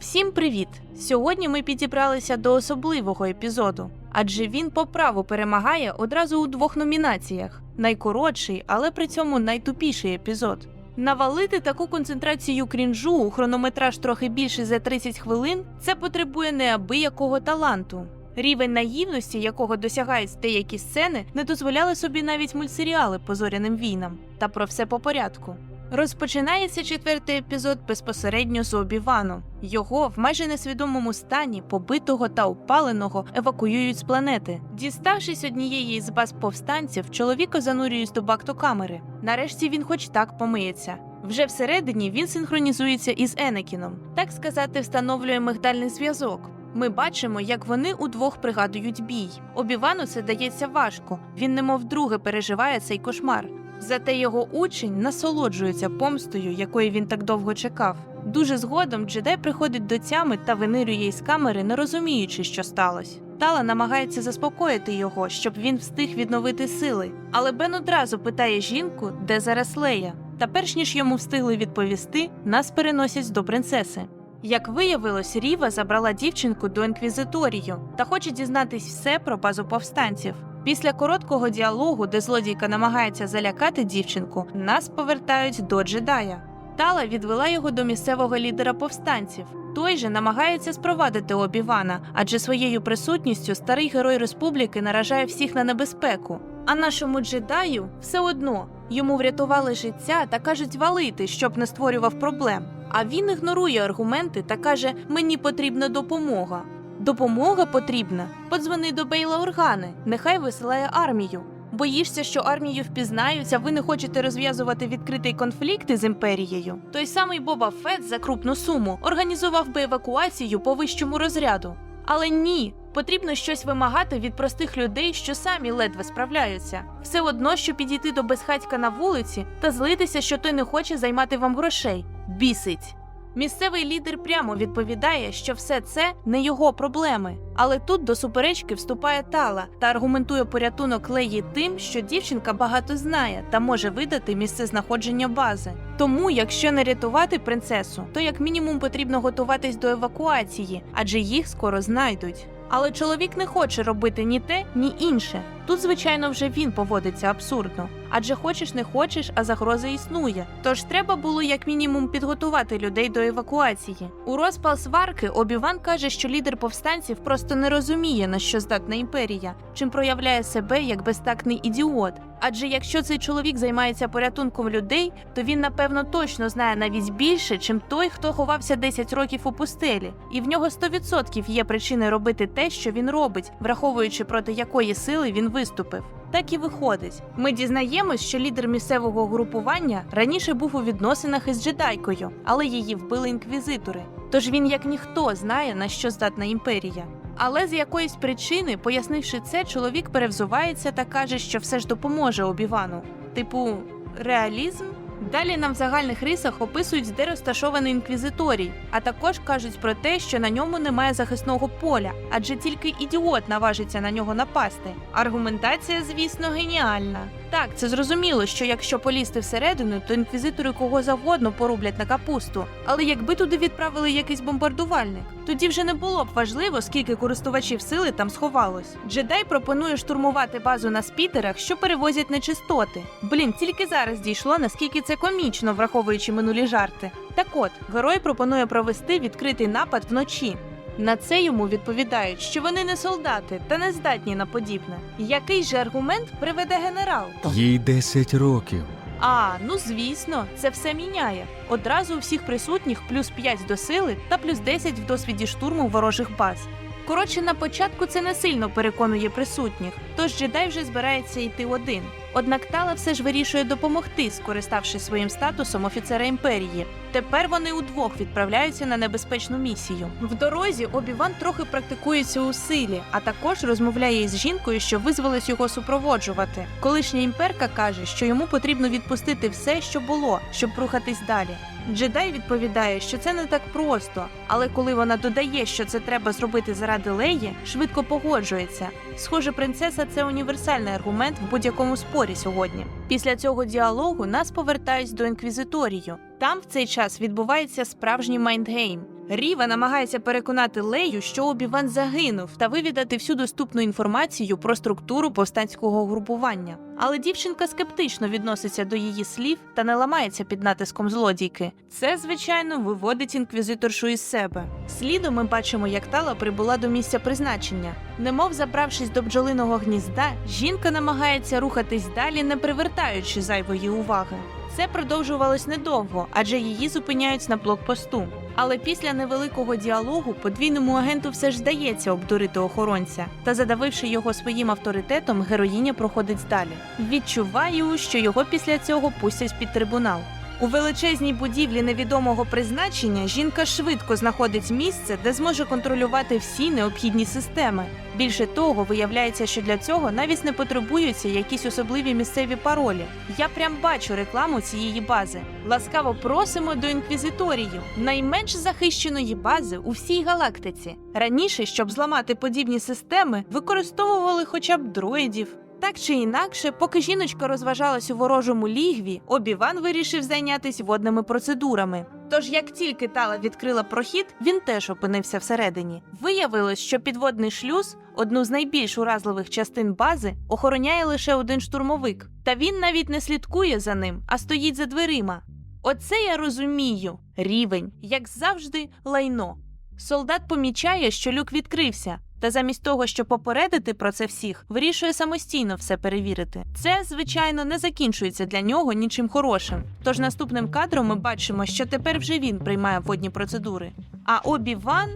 Всім привіт! Сьогодні ми підібралися до особливого епізоду, адже він по праву перемагає одразу у двох номінаціях: найкоротший, але при цьому найтупіший епізод. Навалити таку концентрацію крінжу у хронометраж трохи більше за 30 хвилин це потребує неабиякого таланту. Рівень наївності, якого досягають деякі сцени, не дозволяли собі навіть мультсеріали по зоряним війнам. Та про все по порядку. Розпочинається четвертий епізод безпосередньо з Обівану. Його в майже несвідомому стані, побитого та опаленого, евакуюють з планети. Діставшись однієї з баз повстанців, чоловіка занурюють до бактокамери. Нарешті він хоч так помиється. Вже всередині він синхронізується із Енекіном, так сказати, встановлює мигдальний зв'язок. Ми бачимо, як вони удвох пригадують бій. Обівану це дається важко. Він немов друге переживає цей кошмар. Зате його учень насолоджується помстою, якої він так довго чекав. Дуже згодом джедай приходить до тями та винирює із камери, не розуміючи, що сталося. Тала намагається заспокоїти його, щоб він встиг відновити сили. Але Бен одразу питає жінку, де зараз Лея. Та перш ніж йому встигли відповісти, нас переносять до принцеси. Як виявилось, Ріва забрала дівчинку до інквізиторію та хоче дізнатись все про базу повстанців. Після короткого діалогу, де злодійка намагається залякати дівчинку, нас повертають до джедая. Тала відвела його до місцевого лідера повстанців. Той же намагається спровадити Обівана, адже своєю присутністю старий герой республіки наражає всіх на небезпеку. А нашому джедаю все одно йому врятували життя та кажуть валити, щоб не створював проблем. А він ігнорує аргументи та каже: Мені потрібна допомога. Допомога потрібна. Подзвони до Бейла Органи, нехай висилає армію. Боїшся, що армію впізнають, а ви не хочете розв'язувати відкритий конфлікт із імперією. Той самий Боба Фет за крупну суму організував би евакуацію по вищому розряду. Але ні, потрібно щось вимагати від простих людей, що самі ледве справляються. Все одно, що підійти до безхатька на вулиці та злитися, що той не хоче займати вам грошей. Бісить. Місцевий лідер прямо відповідає, що все це не його проблеми. Але тут до суперечки вступає Тала та аргументує порятунок Леї тим, що дівчинка багато знає та може видати місце знаходження бази. Тому, якщо не рятувати принцесу, то як мінімум потрібно готуватись до евакуації, адже їх скоро знайдуть. Але чоловік не хоче робити ні те, ні інше. Тут, звичайно, вже він поводиться абсурдно. Адже хочеш не хочеш, а загроза існує. Тож треба було як мінімум підготувати людей до евакуації. У розпал сварки Обіван каже, що лідер повстанців просто не розуміє, на що здатна імперія, чим проявляє себе як безтактний ідіот. Адже якщо цей чоловік займається порятунком людей, то він напевно точно знає навіть більше, чим той, хто ховався 10 років у пустелі, і в нього 100% є причини робити те, що він робить, враховуючи проти якої сили він виступив. Так і виходить. Ми дізнаємось, що лідер місцевого групування раніше був у відносинах із джедайкою, але її вбили інквізитори. Тож він як ніхто знає, на що здатна імперія. Але з якоїсь причини, пояснивши це, чоловік перевзувається та каже, що все ж допоможе Обівану. Типу, реалізм? Далі нам в загальних рисах описують, де розташований інквізиторій, а також кажуть про те, що на ньому немає захисного поля, адже тільки ідіот наважиться на нього напасти. Аргументація, звісно, геніальна. Так, це зрозуміло, що якщо полізти всередину, то інквізитори кого завгодно порублять на капусту. Але якби туди відправили якийсь бомбардувальник, тоді вже не було б важливо, скільки користувачів сили там сховалось. Джедай пропонує штурмувати базу на спітерах, що перевозять нечистоти. Блін, тільки зараз дійшло, наскільки це комічно, враховуючи минулі жарти. Так от, герой пропонує провести відкритий напад вночі. На це йому відповідають, що вони не солдати та не здатні на подібне. Який же аргумент приведе генерал? Їй 10 років. А, ну звісно, це все міняє. Одразу у всіх присутніх плюс 5 до сили та плюс 10 в досвіді штурму ворожих баз. Коротше, на початку це не сильно переконує присутніх, тож джедай вже збирається йти один. Однак Тала все ж вирішує допомогти, скориставшись своїм статусом офіцера імперії. Тепер вони удвох відправляються на небезпечну місію. В дорозі Обіван трохи практикується у силі, а також розмовляє із жінкою, що визвалась його супроводжувати. Колишня імперка каже, що йому потрібно відпустити все, що було, щоб рухатись далі. Джедай відповідає, що це не так просто, але коли вона додає, що це треба зробити заради Леї, швидко погоджується. Схоже, принцеса це універсальний аргумент в будь-якому спорі сьогодні. Після цього діалогу нас повертають до інквізиторію. Там в цей час відбувається справжній майндгейм. Ріва намагається переконати Лею, що Обіван загинув, та вивідати всю доступну інформацію про структуру повстанського групування. Але дівчинка скептично відноситься до її слів та не ламається під натиском злодійки. Це, звичайно, виводить інквізиторшу із себе. Слідом ми бачимо, як Тала прибула до місця призначення. Немов забравшись до бджолиного гнізда, жінка намагається рухатись далі, не привертаючи зайвої уваги. Це продовжувалось недовго, адже її зупиняють на блокпосту. Але після невеликого діалогу подвійному агенту все ж здається обдурити охоронця, та задавивши його своїм авторитетом, героїня проходить далі. Відчуваю, що його після цього пустять під трибунал. У величезній будівлі невідомого призначення жінка швидко знаходить місце, де зможе контролювати всі необхідні системи. Більше того, виявляється, що для цього навіть не потребуються якісь особливі місцеві паролі. Я прям бачу рекламу цієї бази. Ласкаво просимо до інквізиторію, найменш захищеної бази у всій галактиці. Раніше, щоб зламати подібні системи, використовували хоча б дроїдів. Так чи інакше, поки жіночка розважалась у ворожому лігві, Обіван вирішив зайнятися водними процедурами. Тож, як тільки Тала відкрила прохід, він теж опинився всередині. Виявилось, що підводний шлюз, одну з найбільш уразливих частин бази, охороняє лише один штурмовик. Та він навіть не слідкує за ним, а стоїть за дверима. Оце я розумію. Рівень, як завжди, лайно. Солдат помічає, що люк відкрився, та замість того, щоб попередити про це всіх, вирішує самостійно все перевірити. Це, звичайно, не закінчується для нього нічим хорошим. Тож наступним кадром ми бачимо, що тепер вже він приймає водні процедури. А Обі-Ван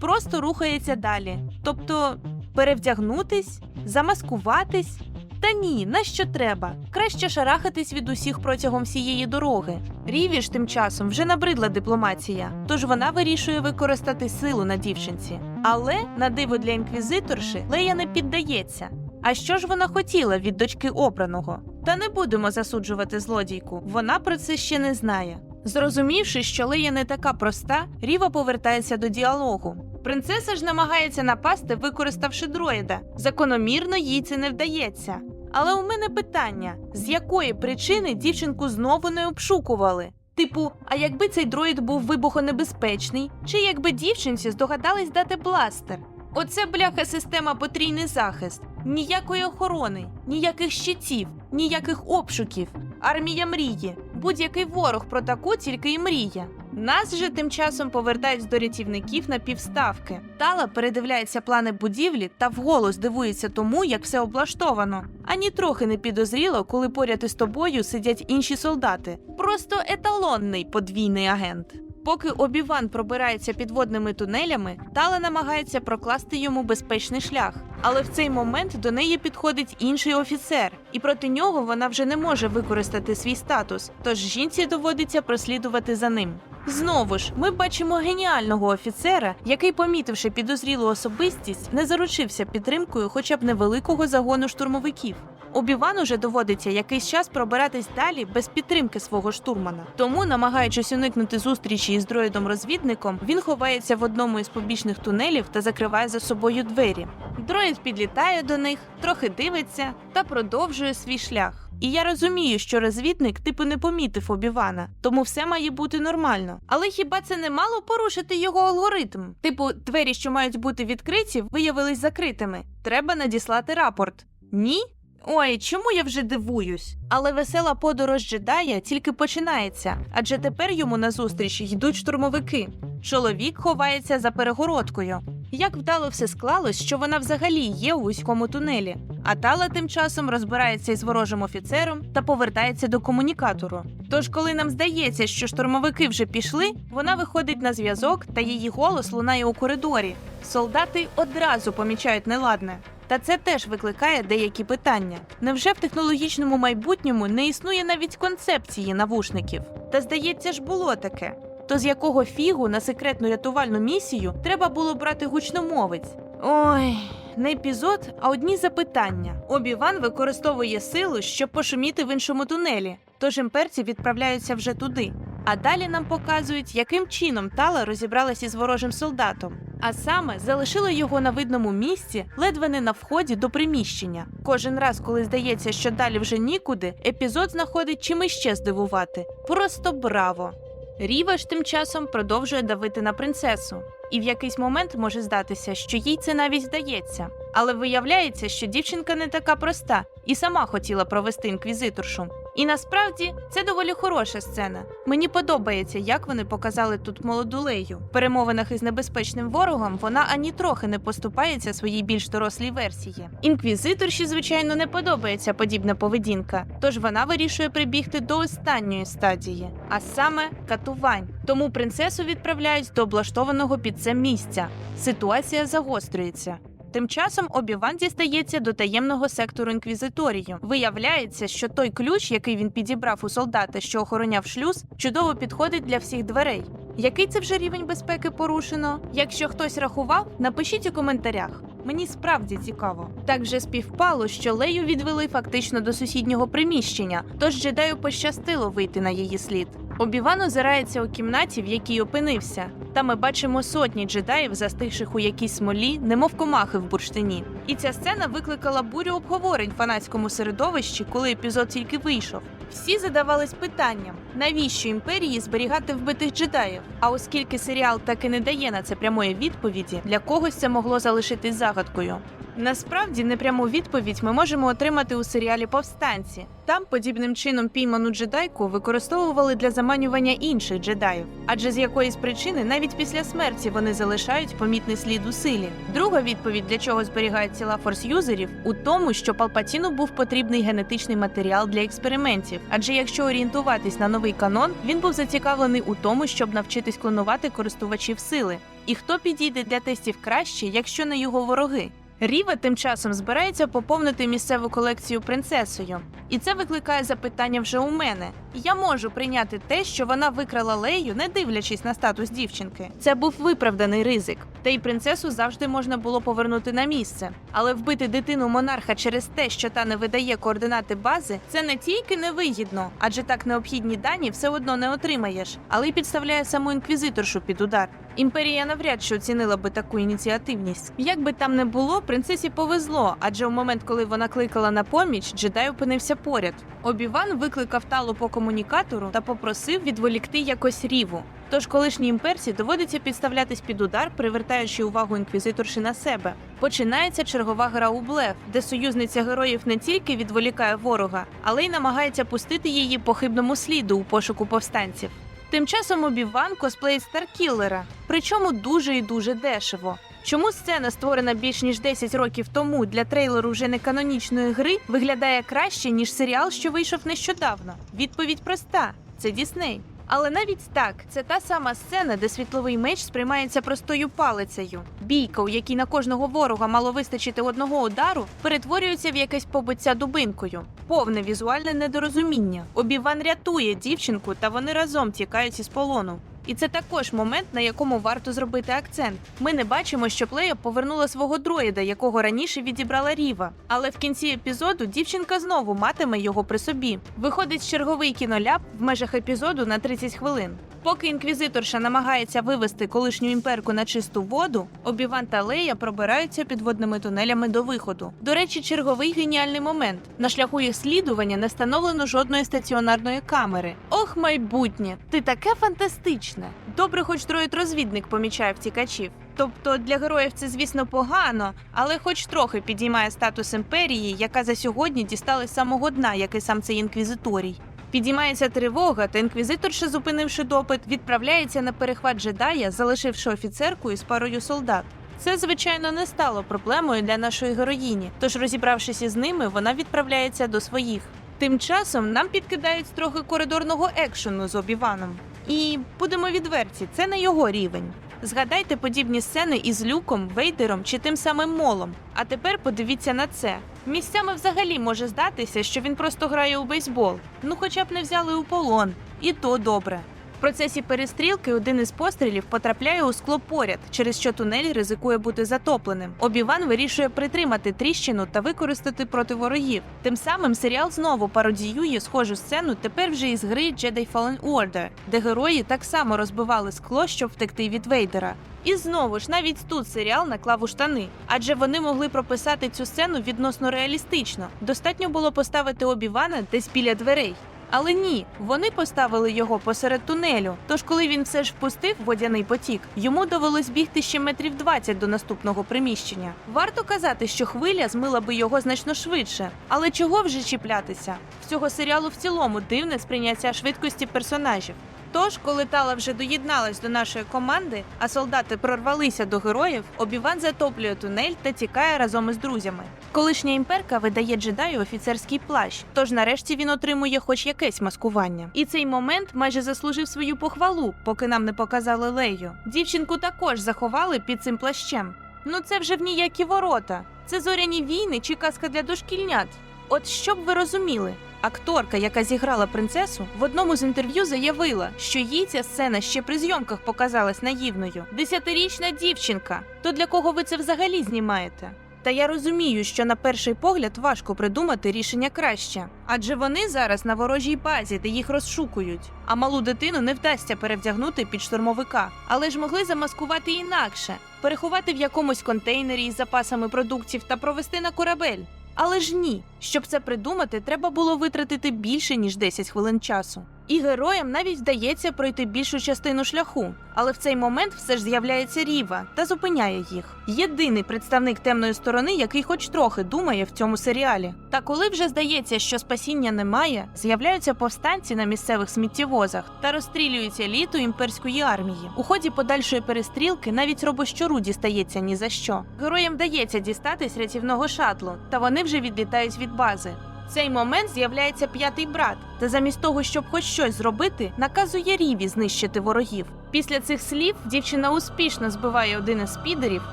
просто рухається далі. Тобто перевдягнутись, замаскуватись. Та ні, на що треба? Краще шарахатись від усіх протягом всієї дороги. Ріві ж тим часом вже набридла дипломація, тож вона вирішує використати силу на дівчинці. Але на диво для інквізиторши Лея не піддається. А що ж вона хотіла від дочки обраного? Та не будемо засуджувати злодійку, вона про це ще не знає. Зрозумівши, що Лея не така проста, Ріва повертається до діалогу. Принцеса ж намагається напасти, використавши дроїда. Закономірно їй це не вдається. Але у мене питання: з якої причини дівчинку знову не обшукували? Типу, а якби цей дроїд був вибухонебезпечний, чи якби дівчинці здогадались дати бластер? Оце бляха система потрійний захист. Ніякої охорони, ніяких щитів, ніяких обшуків. Армія мрії. Будь-який ворог про таку тільки й мріє. Нас же тим часом повертають до рятівників на півставки. Тала передивляється плани будівлі та вголос дивується тому, як все облаштовано. Ані трохи не підозріло, коли поряд із тобою сидять інші солдати. Просто еталонний подвійний агент. Поки Обіван пробирається підводними тунелями, Тала намагається прокласти йому безпечний шлях. Але в цей момент до неї підходить інший офіцер, і проти нього вона вже не може використати свій статус, тож жінці доводиться прослідувати за ним. Знову ж, ми бачимо геніального офіцера, який, помітивши підозрілу особистість, не заручився підтримкою хоча б невеликого загону штурмовиків. Обіван уже доводиться якийсь час пробиратись далі без підтримки свого штурмана. Тому, намагаючись уникнути зустрічі із дроїдом-розвідником, він ховається в одному із побічних тунелів та закриває за собою двері. Дроїд підлітає до них, трохи дивиться та продовжує свій шлях. І я розумію, що розвідник типу не помітив Обівана, тому все має бути нормально. Але хіба це не мало порушити його алгоритм? Типу, двері, що мають бути відкриті, виявились закритими. Треба надіслати рапорт. Ні? Ой, чому я вже дивуюсь? Але весела подорож джедая тільки починається, адже тепер йому назустріч йдуть штурмовики. Чоловік ховається за перегородкою. Як вдало все склалось, що вона взагалі є у вузькому тунелі. А Тала тим часом розбирається із ворожим офіцером та повертається до комунікатору. Тож, коли нам здається, що штурмовики вже пішли, вона виходить на зв'язок, та її голос лунає у коридорі. Солдати одразу помічають неладне. Та це теж викликає деякі питання. Невже в технологічному майбутньому не існує навіть концепції навушників? Та здається ж, було таке. То з якого фігу на секретну рятувальну місію треба було брати гучномовець? Ой, не епізод, а одні запитання. Обіван використовує силу, щоб пошуміти в іншому тунелі, тож імперці відправляються вже туди. А далі нам показують, яким чином Тала розібралася із ворожим солдатом. А саме залишила його на видному місці, ледве не на вході до приміщення. Кожен раз, коли здається, що далі вже нікуди, епізод знаходить чим іще здивувати. Просто браво! Ріва ж тим часом продовжує давити на принцесу, і в якийсь момент може здатися, що їй це навіть здається. Але виявляється, що дівчинка не така проста і сама хотіла провести інквізиторшу. І насправді це доволі хороша сцена. Мені подобається, як вони показали тут молоду Лею. В перемовинах із небезпечним ворогом вона ані трохи не поступається своїй більш дорослій версії. Інквізиторші, звичайно, не подобається подібна поведінка, тож вона вирішує прибігти до останньої стадії, а саме катувань. Тому принцесу відправляють до облаштованого під це місця. Ситуація загострюється. Тим часом Обіван дістається до таємного сектору інквізиторію. Виявляється, що той ключ, який він підібрав у солдата, що охороняв шлюз, чудово підходить для всіх дверей. Який це вже рівень безпеки порушено? Якщо хтось рахував, напишіть у коментарях. Мені справді цікаво. Так вже співпало, що Лею відвели фактично до сусіднього приміщення, тож джедаю пощастило вийти на її слід. Обіван озирається у кімнаті, в якій опинився. Та ми бачимо сотні джедаїв, застигших у якійсь смолі, немов комахи в бурштині. І ця сцена викликала бурю обговорень фанатському середовищі, коли епізод тільки вийшов. Всі задавались питанням, навіщо імперії зберігати вбитих джедаїв? А оскільки серіал так і не дає на це прямої відповіді, для когось це могло залишитись загадкою. Насправді непряму відповідь ми можемо отримати у серіалі Повстанці. Там подібним чином пійману джедайку використовували для заманювання інших джедаїв, адже з якоїсь причини навіть після смерті вони залишають помітний слід у силі. Друга відповідь, для чого зберігають тіла форс-юзерів, у тому, що Палпатіну був потрібний генетичний матеріал для експериментів. Адже якщо орієнтуватись на новий канон, він був зацікавлений у тому, щоб навчитись клонувати користувачів сили. І хто підійде для тестів краще, якщо не його вороги? Ріва тим часом збирається поповнити місцеву колекцію принцесою, і це викликає запитання вже у мене. Я можу прийняти те, що вона викрала Лею, не дивлячись на статус дівчинки. Це був виправданий ризик, та й принцесу завжди можна було повернути на місце. Але вбити дитину монарха через те, що та не видає координати бази, це не тільки невигідно, адже так необхідні дані все одно не отримаєш, але й підставляє саму інквізиторшу під удар. Імперія навряд чи оцінила би таку ініціативність. Як би там не було, принцесі повезло, адже у момент, коли вона кликала на поміч, джедай опинився поряд. Обіван викликав талу по комунікатору та попросив відволікти якось ріву. Тож колишній імперці доводиться підставлятись під удар, привертаючи увагу інквізиторши на себе. Починається чергова гра у блеф, де союзниця героїв не тільки відволікає ворога, але й намагається пустити її по хибному сліду у пошуку повстанців. Тим часом Обіван косплеїть Старкіллера, причому дуже і дуже дешево. Чому сцена, створена більш ніж 10 років тому для трейлеру вже не канонічної гри, виглядає краще, ніж серіал, що вийшов нещодавно? Відповідь проста: це Дісней. Але навіть так, це та сама сцена, де світловий меч сприймається простою палицею. Бійка, у якій на кожного ворога мало вистачити одного удару, перетворюється в якесь побиття дубинкою. Повне візуальне недорозуміння. Обіван рятує дівчинку, та вони разом тікають із полону. І це також момент, на якому варто зробити акцент. Ми не бачимо, що Плея повернула свого дроїда, якого раніше відібрала Ріва. Але в кінці епізоду дівчинка знову матиме його при собі. Виходить черговий кіноляп в межах епізоду на 30 хвилин. Поки інквізиторша намагається вивести колишню імперку на чисту воду, Обіван та Лея пробираються підводними тунелями до виходу. До речі, черговий геніальний момент. На шляху їх слідування не встановлено жодної стаціонарної камери. Ох, майбутнє! Ти таке фантастичне! Добре, хоч дроїд-розвідник помічає втікачів. Тобто для героїв це, звісно, погано, але хоч трохи підіймає статус імперії, яка за сьогодні дісталась самого дна, як і сам цей інквізиторій. Підіймається тривога, та інквізиторша, зупинивши допит, відправляється на перехват джедая, залишивши офіцерку із парою солдат. Це, звичайно, не стало проблемою для нашої героїні, тож, розібравшись із ними, вона відправляється до своїх. Тим часом нам підкидають трохи коридорного екшену з Обіваном. І будемо відверті, це не його рівень. Згадайте подібні сцени із Люком, Вейдером чи тим самим Молом. А тепер подивіться на це. Місцями взагалі може здатися, що він просто грає у бейсбол. Ну хоча б не взяли у полон. І то добре. Процесі перестрілки один із пострілів потрапляє у скло поряд, через що тунель ризикує бути затопленим. Обіван вирішує притримати тріщину та використати проти ворогів. Тим самим серіал знову пародіює схожу сцену тепер вже із гри Jedi Fallen Order, де герої так само розбивали скло, щоб втекти від Вейдера. І знову ж навіть тут серіал наклав у штани, адже вони могли прописати цю сцену відносно реалістично. Достатньо було поставити Обівана десь біля дверей. Але ні, вони поставили його посеред тунелю. Тож, коли він все ж впустив водяний потік, йому довелось бігти ще метрів 20 до наступного приміщення. Варто казати, що хвиля змила би його значно швидше. Але чого вже чіплятися? В цього серіалу в цілому дивне сприйняття швидкості персонажів. Тож, коли Тала вже доєдналась до нашої команди, а солдати прорвалися до героїв, Обіван затоплює тунель та тікає разом із друзями. Колишня імперка видає джедаю офіцерський плащ, тож нарешті він отримує хоч якесь маскування. І цей момент майже заслужив свою похвалу, поки нам не показали Лею. Дівчинку також заховали під цим плащем. Ну це вже в ніякі ворота. Це зоряні війни чи казка для дошкільнят. От щоб ви розуміли, акторка, яка зіграла принцесу, в одному з інтерв'ю заявила, що їй ця сцена ще при зйомках показалась наївною. Десятирічна дівчинка. То для кого ви це взагалі знімаєте? Та я розумію, що на перший погляд важко придумати рішення краще, адже вони зараз на ворожій базі, де їх розшукують. А малу дитину не вдасться перевдягнути під штурмовика, але ж могли замаскувати інакше, переховати в якомусь контейнері із запасами продуктів та провести на корабель. Але ж ні, щоб це придумати, треба було витратити більше ніж 10 хвилин часу. І героям навіть вдається пройти більшу частину шляху, але в цей момент все ж з'являється Ріва та зупиняє їх. Єдиний представник темної сторони, який хоч трохи думає в цьому серіалі. Та коли вже здається, що спасіння немає, з'являються повстанці на місцевих сміттєвозах та розстрілюють еліту імперської армії. У ході подальшої перестрілки навіть робощору дістається ні за що. Героям вдається дістатись рятівного шатлу, та вони вже відлітають від бази. Цей момент з'являється п'ятий брат, та замість того, щоб хоч щось зробити, наказує Ріві знищити ворогів. Після цих слів дівчина успішно збиває один із спідерів,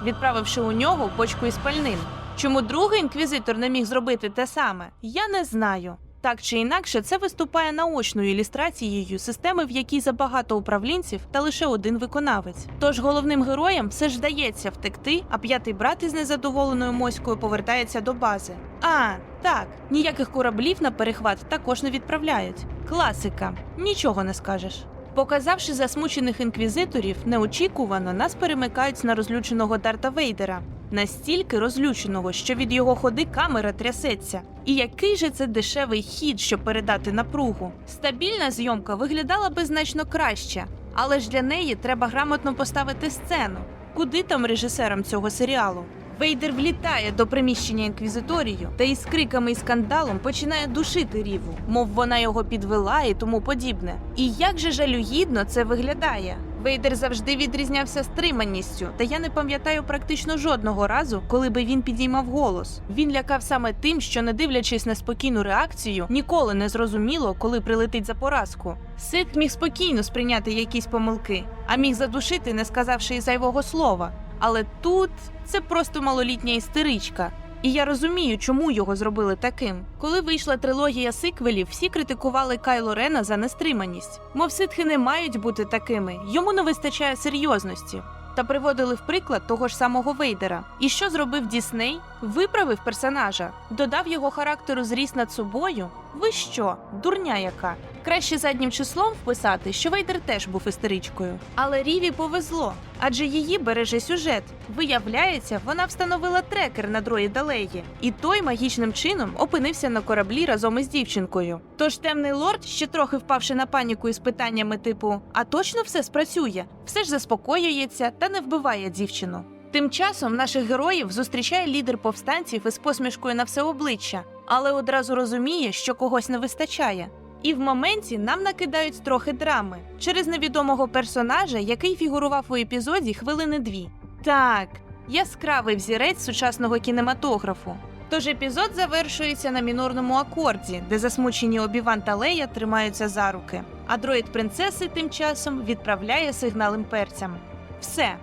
відправивши у нього бочку із пальним. Чому другий інквізитор не міг зробити те саме, я не знаю. Так чи інакше, це виступає наочною ілюстрацією системи, в якій забагато управлінців та лише один виконавець. Тож головним героям все ж вдається втекти, а п'ятий брат із незадоволеною моською повертається до бази. А, так, ніяких кораблів на перехват також не відправляють. Класика, нічого не скажеш. Показавши засмучених інквізиторів, неочікувано нас перемикають на розлюченого Дарта Вейдера. Настільки розлюченого, що від його ходи камера трясеться. І який же це дешевий хід, щоб передати напругу? Стабільна зйомка виглядала би значно краще, але ж для неї треба грамотно поставити сцену. Куди там режисерам цього серіалу? Вейдер влітає до приміщення інквізиторію та із криками і скандалом починає душити ріву, мов вона його підвела і тому подібне. І як же жалюгідно це виглядає? Вейдер завжди відрізнявся стриманістю, та я не пам'ятаю практично жодного разу, коли би він підіймав голос. Він лякав саме тим, що, не дивлячись на спокійну реакцію, ніколи не зрозуміло, коли прилетить за поразку. Сит міг спокійно сприйняти якісь помилки, а міг задушити, не сказавши й зайвого слова. Але тут це просто малолітня істеричка. І я розумію, чому його зробили таким. Коли вийшла трилогія сиквелів, всі критикували Кайло Рена за нестриманість. Мов ситхи не мають бути такими, йому не вистачає серйозності. Та приводили в приклад того ж самого Вейдера. І що зробив Дісней? Виправив персонажа, додав його характеру зріс над собою. Ви що, дурня яка? Краще заднім числом вписати, що Вейдер теж був істеричкою. Але Ріві повезло, адже її береже сюжет. Виявляється, вона встановила трекер на дроїда Леї, і той магічним чином опинився на кораблі разом із дівчинкою. Тож темний лорд, ще трохи впавши на паніку із питаннями типу: А точно все спрацює? Все ж заспокоюється та не вбиває дівчину. Тим часом наших героїв зустрічає лідер повстанців із посмішкою на все обличчя, але одразу розуміє, що когось не вистачає. І в моменті нам накидають трохи драми через невідомого персонажа, який фігурував у епізоді хвилини дві. Так, яскравий взірець сучасного кінематографу. Тож епізод завершується на мінорному акорді, де засмучені Обіван та Лея тримаються за руки, а дроїд принцеси тим часом відправляє сигнал імперцям. Все.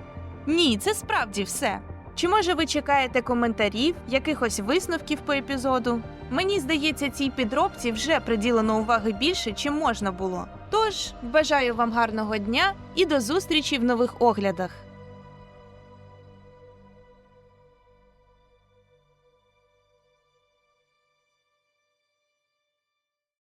Ні, це справді все. Чи може ви чекаєте коментарів, якихось висновків по епізоду? Мені здається, цій підробці вже приділено уваги більше, чим можна було. Тож бажаю вам гарного дня і до зустрічі в нових оглядах.